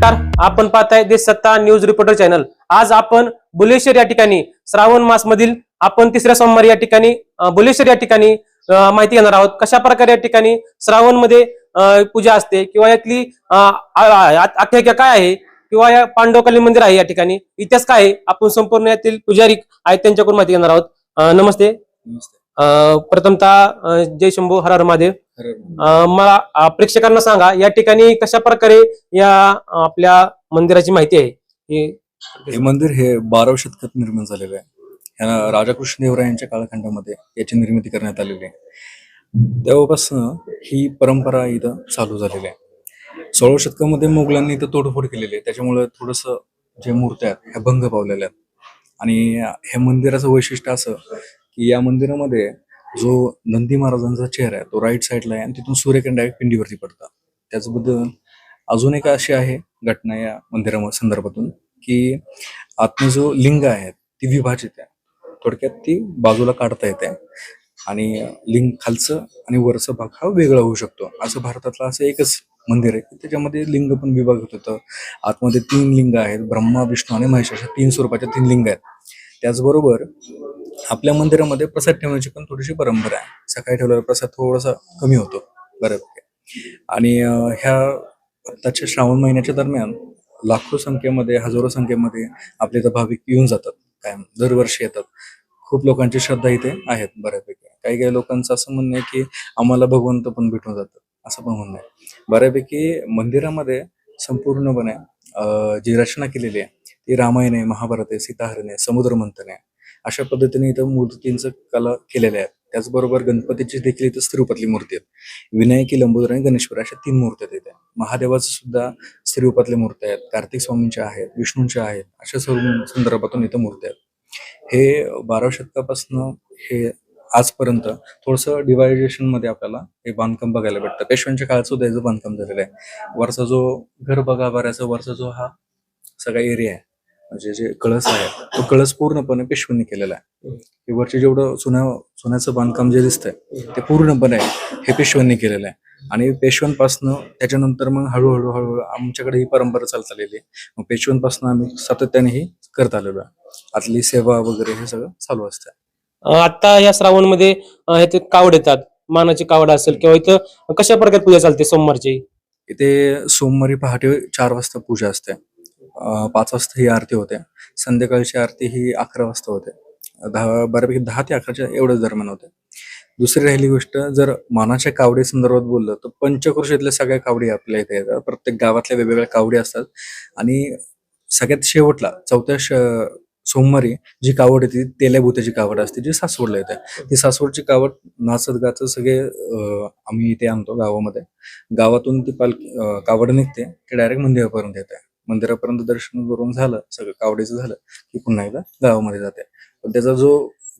नमस्कार आपण पाहताय देश सत्ता न्यूज रिपोर्टर चॅनल आज आपण बुलेश्वर या ठिकाणी श्रावण मास मधील आपण तिसऱ्या सोमवारी या ठिकाणी बुलेश्वर या ठिकाणी माहिती घेणार आहोत. कशा प्रकारे या ठिकाणी श्रावणमध्ये पूजा असते किंवा यातली आख्यायिका काय आहे किंवा या पांडवकालीन मंदिर आहे या ठिकाणी इतिहास काय आहे आपण संपूर्ण यातील पुजारी आहेत त्यांच्याकडून माहिती घेणार आहोत. नमस्ते. नमस्ते. प्रथमतः जय शंभू हर हर महादेव. मला प्रेक्षकांना सांगा या ठिकाणी कशा प्रकारे या आपल्या मंदिराची माहिती आहे? हे- हे मंदिर हे बाराव्या शतकात निर्माण झालेलं आहे. ह्या राजा कृष्णदेवरायांच्या कालखंडामध्ये याची निर्मिती करण्यात आलेली आहे. तेव्हापासून ही परंपरा इथं चालू झालेली आहे. सोळाव्या शतकामध्ये मुघलांनी इथं तोडफोड केलेली आहे. त्याच्यामुळे थोडस जे मूर्त्या आहेत ह्या भंग पावलेल्या आहेत. आणि ह्या मंदिराचं वैशिष्ट्य असं की या मंदिरामध्ये जो नंदी महाराजांचा चेहरा आहे तो राईट साईडला आहे आणि तिथून सूर्यकिरण डायरेक्ट पिंडीवरती पडतात त्याचबद्दल अजून एक अशी आहे घटना या मंदिरा संदर्भातून की आतनं जो लिंग आहे ती विभाजित आहे. थोडक्यात ती बाजूला काढता येते आणि लिंग खालचं आणि वरचा भाग हा वेगळा होऊ शकतो. असं भारतातलं असं एकच मंदिर आहे की त्याच्यामध्ये लिंग पण विभाग होत होतं. आतमध्ये तीन लिंग आहेत ब्रह्मा विष्णू आणि महेश अशा तीन स्वरूपाच्या तीन लिंग आहेत. त्याचबरोबर आपल्या मंदिरामध्ये प्रसाद ठेवण्याची पण थोडीशी परंपरा आहे. सकाळी ठेवलेला प्रसाद थोडासा कमी होतो बऱ्यापैकी. आणि ह्या आत्ताच्या श्रावण महिन्याच्या दरम्यान लाखो संख्येमध्ये हजारो संख्येमध्ये आपले इथं भाविक येऊन जातात कायम. दरवर्षी येतात. खूप लोकांची श्रद्धा इथे आहेत बऱ्यापैकी. काही काही लोकांचं असं म्हणणं आहे की आम्हाला भगवंत पण भेटून जातात असं पण म्हणणं आहे. बऱ्यापैकी मंदिरामध्ये संपूर्णपणे अं, जी रचना केलेली आहे ती रामायण आहे महाभारत आहे सीताहरण आहे समुद्र मंथन आहे. अशा पद्धतीने इथं मूर्तींचं कला केलेल्या आहेत. त्याचबरोबर गणपतीची देखील इथं स्त्रीरूपातली मूर्ती आहेत. विनायकी लंबोदर आणि गणेश्वर अशा तीन मूर्त्या आहेत इथे. महादेवाचं सुद्धा स्त्रीरूपातल्या मूर्त्या आहेत. कार्तिक स्वामींच्या आहेत विष्णूंच्या आहेत. अशा सर्व संदर्भातून इथं मूर्त्या आहेत. हे बाराव्या शतकापासून हे आजपर्यंत थोडंसं डिवायडेशनमध्ये आपल्याला हे बांधकाम बघायला भेटतं. पेशव्यांच्या काळात सुद्धा याचं बांधकाम झालेलं आहे. वरचा जो घर बघा बऱ्याचा वरचा जो हा सगळा एरिया आहे म्हणजे जे कळस आहे तो कळस पूर्णपणे पेशव्यांनी केलेला आहे. हे वरचे जेवढं सोन्या सोन्याचं बांधकाम जे दिसतंय ते पूर्णपणे हे पेशव्यांनी केलेलं आहे. आणि पेशव्यांपासनं त्याच्यानंतर मग हळूहळू हळूहळू आमच्याकडे ही परंपरा चालत आलेली आहे. मग पेशव्यांपासून आम्ही सातत्याने ही करत आलेलो आहे. आतली सेवा वगैरे हे सगळं चालू असतं आता या श्रावणमध्ये इथे कावड येतात. मानाची कावड असेल किंवा इथं कशा प्रकारे पूजा चालते सोमवारची? इथे सोमवारी पहाटे चार वाजता पूजा असते. पाच वाजता ही आरती होते. संध्याकाळची आरती ही अकरा वाजता होते. दहा बऱ्यापैकी दहा ते अकराच्या एवढ्याच दरम्यान होते. दुसरी राहिली गोष्ट जर मानाच्या कावडी संदर्भात बोललं तर पंचक्रोशीतल्या सगळ्या कावडी आपल्या इथे येतात. प्रत्येक गावातल्या वेगवेगळ्या कावडी असतात. आणि सगळ्यात शेवटला चौथ्या श- सोमवारी जी कावड येते ती तेल्याभूताची कावड असते जी सासवडला येते. ती सासवडची कावड नाचत गाचत सगळे आम्ही इथे आणतो गावामध्ये. गावातून ती पालखी कावड निघते ते डायरेक्ट मंदिरापर्यंत येते. मंदिरापर्यंत दर्शन करून झालं सगळं कावडीचं झालं की पुन्हा एकदा गावामध्ये जाते. पण त्याचा जो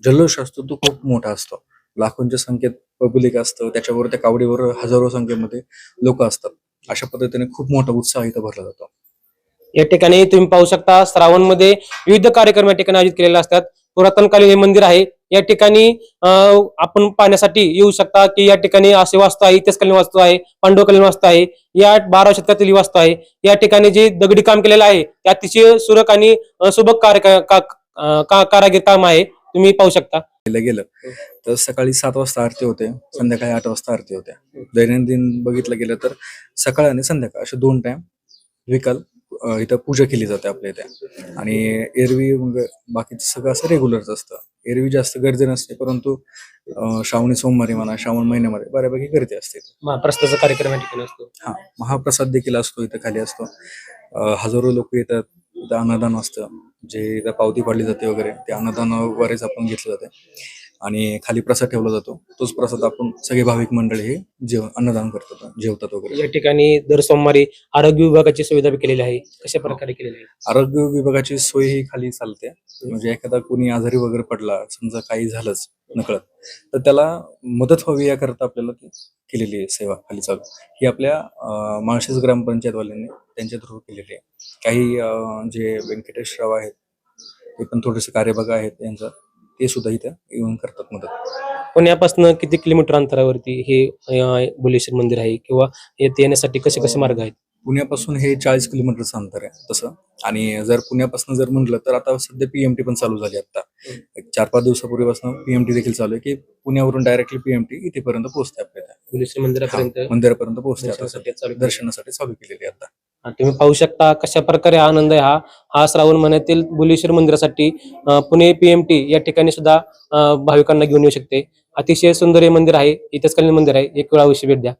जल्लोष असतो तो खूप मोठा असतो. लाखोंच्या संख्येत पब्लिक असतं त्याच्यावर त्या कावडीवर हजारो संख्येमध्ये लोक असतात. अशा पद्धतीने खूप मोठा उत्साह इथं भरला जातो. या ठिकाणी तुम्ही पाहू शकता श्रावणमध्ये विविध कार्यक्रम या ठिकाणी आयोजित केलेले असतात. पुरातनकालीन हे मंदिर आहे. या ठिकाणी आपण पाहण्यासाठी येऊ शकता की या ठिकाणी असे वास्तू आहे इतिहासकालीन वास्तू आहे पांडवकालीन वास्तू आहे या बारा शतकातील ही वास्तू आहे. या ठिकाणी जे दगडी काम केलेलं आहे ते अतिशय सुरक आणि सुबक कार्य का- कारागीर काम आहे. तुम्ही पाहू शकता. गेलं तर सकाळी सात वाजता आरती होते संध्याकाळी आठ वाजता आरती होत्या दैनंदिन बघितलं गेलं तर सकाळ आणि संध्याकाळ असे दोन टाइम विकल इथं पूजा केली जाते आपल्या इथे. आणि एरवी मग बाकीचं सगळं असं रेग्युलरच असतं. एरवी जास्त गर्दी नसते परंतु अं, श्रावणी सोमवारी म्हणा श्रावण महिन्यामध्ये बऱ्यापैकी गर्दी असते महाप्रस्थाचा कार्यक्रम या ठिकाणी असतो. हा महाप्रसाद देखील असतो इथं खाली असतो. अं, हजारो लोक येतात इथं अन्नदान असतं. जे इथं पावती पाडली जाते वगैरे ते अन्नदानावरच आपण घेतलं जाते. आणि खाली प्रसाद ठेवला जातो. तोच प्रसाद आपण सगळे भाविक मंडळी हे जेव अन्नदान करतात जेवतात वगैरे. या ठिकाणी दर सोमवारी आरोग्य विभागाची सुविधा केलेली आहे. कशा प्रकारे केलेली आहे? आरोग्य विभागाची सोय ही खाली चालते. म्हणजे एखादा कोणी आजारी वगैरे पडला समजा काही झालंच नकळत तर त्याला मदत व्हावी याकरता आपल्याला ती केलेली आहे सेवा खाली चालू. ही आपल्या माळशेज ग्रामपंचायतवाल्यांनी त्यांच्या थ्रू केलेली आहे. काही जे व्यंकटेशराव आहेत ते पण थोडेसे कार्यभाग आहेत यांचा. ते सुद्धा इथं येऊन करतात मदत. पुण्यापासून किती किलोमीटर अंतरावरती हे अं, बुलेश्वर मंदिर आहे किंवा येथे येण्यासाठी कसे कसे मार्ग आहेत? पुण्यापासून हे चाळीस किलोमीटरचं अंतर आहे तसं. आणि जर पुण्यापासून जर म्हटलं तर आता सध्या पीएमटी पण चालू झाली आता एक चार पाच दिवसापूर्वीपासून पीएमटी देखील चालू आहे की पुण्यावरून डायरेक्टली पीएमटी इथेपर्यंत पोहोचते आपल्याला. बुलेश्वर मंदिरापर्यंत. मंदिरापर्यंत पोहोचते आता दर्शनासाठी चालू केलेली आहे आता. तुम्ही पाहू शकता कशा प्रकारे हा आनंद आहे हा. हा श्रावण महिन्यातील बुलेश्वर मंदिरासाठी पुणे पीएमटी या ठिकाणी सुद्धा भाविकांना घेऊन येऊ शकते. अतिशय सुंदर हे मंदिर आहे. इतिहासकालीन मंदिर आहे. एक वेळा अवश्य भेट द्या.